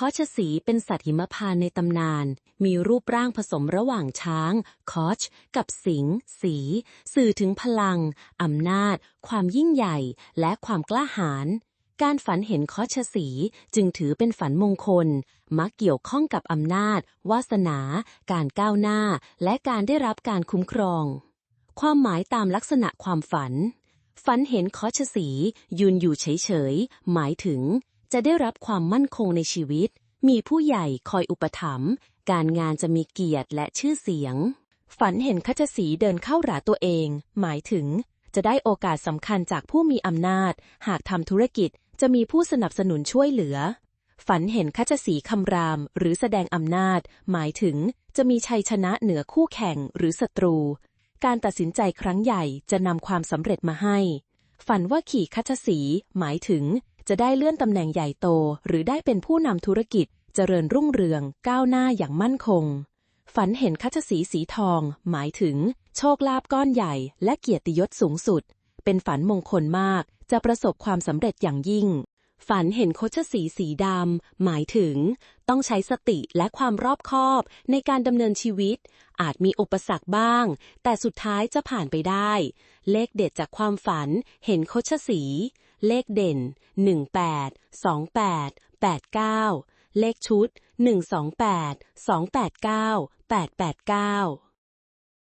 คอชสีเป็นสัตว์หิมพานในตำนาน มีรูปร่างผสมระหว่างช้าง คอช กับสิงห์สี สื่อถึงพลัง อำนาจ ความยิ่งใหญ่ และความกล้าหาญ การฝันเห็นคอชสีจึงถือเป็นฝันมงคล มักเกี่ยวข้องกับอำนาจ วาสนา การก้าวหน้า และการได้รับการคุ้มครอง ความหมายตามลักษณะความฝัน ฝันเห็นคอชสียืนอยู่เฉยๆ หมายถึง จะได้รับความมั่นคงในชีวิต มีผู้ใหญ่คอยอุปถัมภ์การงานจะมีเกียรติและชื่อเสียง ฝันเห็นขจสีเดินเข้าหาตัวเอง หมายถึง จะได้โอกาสสำคัญจากผู้มีอำนาจ หากทำธุรกิจจะมีผู้สนับสนุนช่วยเหลือ ฝันเห็นขจสีคำราม หรือแสดงอำนาจ หมายถึง จะมีชัยชนะเหนือคู่แข่งหรือศัตรู การตัดสินใจครั้งใหญ่จะนำความสำเร็จมาให้ ฝันว่าขี่คัชสีหมายถึง จะได้เลื่อนตำแหน่งใหญ่โต หรือได้เป็นผู้นำธุรกิจ เจริญรุ่งเรือง ก้าวหน้าอย่างมั่นคง ฝันเห็นคัชสีสีทอง หมายถึง โชคลาภก้อนใหญ่ และเกียรติยศสูงสุด เป็นฝันมงคลมาก จะประสบความสำเร็จอย่างยิ่ง ฝันเห็นโคชสีสีดำ หมายถึง ต้องใช้สติและความรอบคอบในการดำเนินชีวิต อาจมีอุปสรรคบ้าง แต่สุดท้ายจะผ่านไปได้ เลขเด็ดจากความฝัน เห็นโคชสี เลขเด่น 18 28 89 เลขชุด 128 289 889